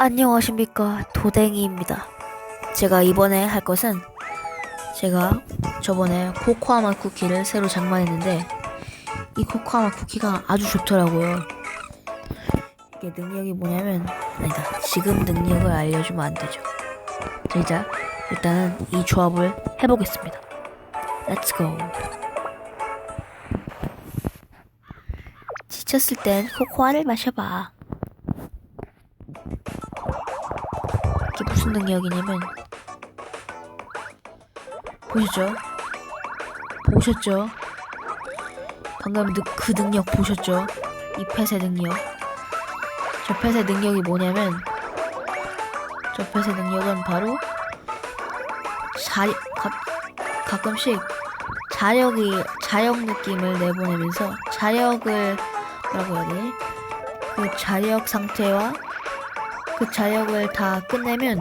안녕하십니까 도댕이입니다. 제가 이번에 할 것은 제가 저번에 코코아마 쿠키를 새로 장만했는데 이 코코아마 쿠키가 아주 좋더라고요. 이게 능력이 뭐냐면 아니다 지금 능력을 알려주면 안 되죠. 자 일단은 이 조합을 해보겠습니다. Go. 지쳤을 땐 코코아를 마셔봐. 무슨 능력이냐면 보셨죠? 보셨죠? 방금 느- 그 능력 보셨죠? 이 펫의 능력 저 펫의 능력이 뭐냐면 저 펫의 능력은 바로 자, 가, 가끔씩 자력이 자력 느낌을 내보내면서 자력을 뭐라고 해야 되지? 그 자력 상태와 그 자력을 다 끝내면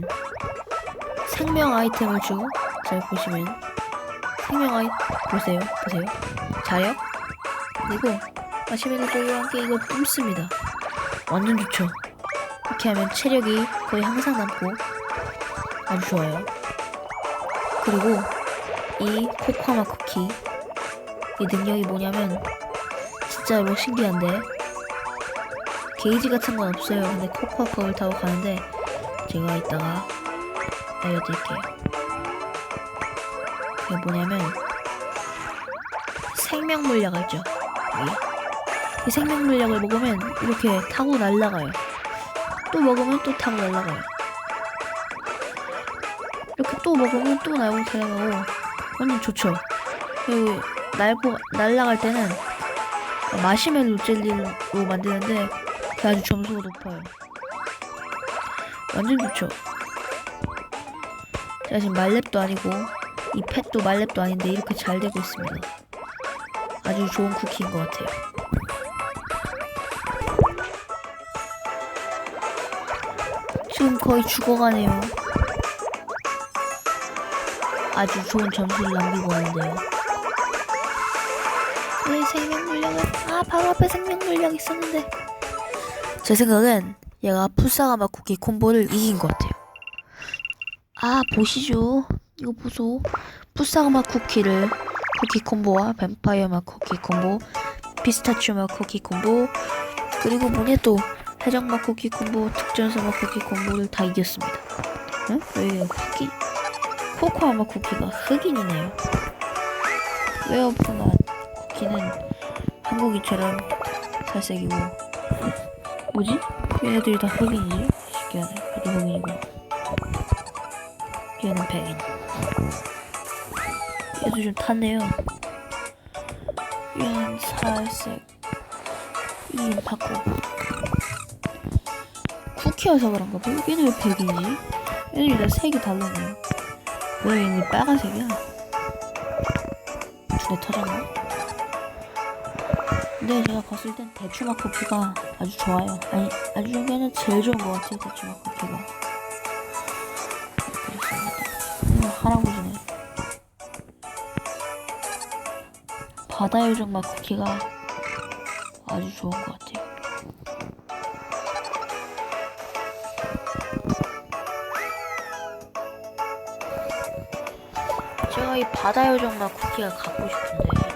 생명 아이템을 주고 잘 보시면 생명 아이 보세요 보세요. 자력 그리고 마시멜로 쪽이와 함께 이걸 뿜습니다. 완전 좋죠. 이렇게 하면 체력이 거의 항상 남고 아주 좋아요. 그리고 이 코코아마 쿠키 이 능력이 뭐냐면 진짜로 신기한데 게이지 같은 건 없어요. 근데 코코아 컵을 타고 가는데 제가 이따가 알려드릴게요. 그게 뭐냐면 생명 물약 알죠? 이 생명 물약을 먹으면 이렇게 타고 날아가요. 또 먹으면 또 타고 날아가요. 이렇게 또 먹으면 또 날고 달려가고 완전 좋죠. 그리고 날고 날아갈 때는 마시멜로 젤리로 만드는데 아주 점수가 높아요. 완전 좋죠. 제가 지금 말렙도 아니고 이 펫도 말렙도 아닌데 이렇게 잘 되고 있습니다. 아주 좋은 쿠키인 것 같아요. 지금 거의 죽어가네요. 아주 좋은 점수를 남기고 하는데요. 왜 생명 물량을 아 바로 앞에 생명 물량 있었는데 제 생각은 얘가 푸사가마 쿠키 콤보를 이긴 것 같아요. 아 보시죠. 이거 보소. 푸사가마 쿠키를 쿠키 콤보와 뱀파이어 맛 쿠키 콤보, 피스타치오 맛 쿠키 콤보, 그리고 뭐냐 또 해적 맛 쿠키 콤보, 특전사 맛 쿠키 콤보를 다 이겼습니다. 응? 왜 쿠키 코코아 맛 쿠키가 흑인이네요. 웨어프 맛 쿠키는 한국인처럼 살색이고 뭐지? 얘네들이 다 흑인이지? 신기하네. 얘도 흑인이고. 얘는 백인. 얘도 좀 탔네요. 얘는 살색. 얘는 바꿔. 쿠키여서 그런가 봐. 얘는 왜 백이지? 얘네들이 다 색이 다르네. 왜 얘는 빨간색이야? 두대 터졌나? 근데 제가 봤을 땐 대추맛 커피가 아주 좋아요. 아니, 아주 중에는 제일 좋은 것 같아요, 대추맛 커피가. 그렇습니다. 할아버지네. 바다 요정 맛 쿠키가 아주 좋은 것 같아요. 제가 이 바다 요정 맛 쿠키가 갖고 싶은데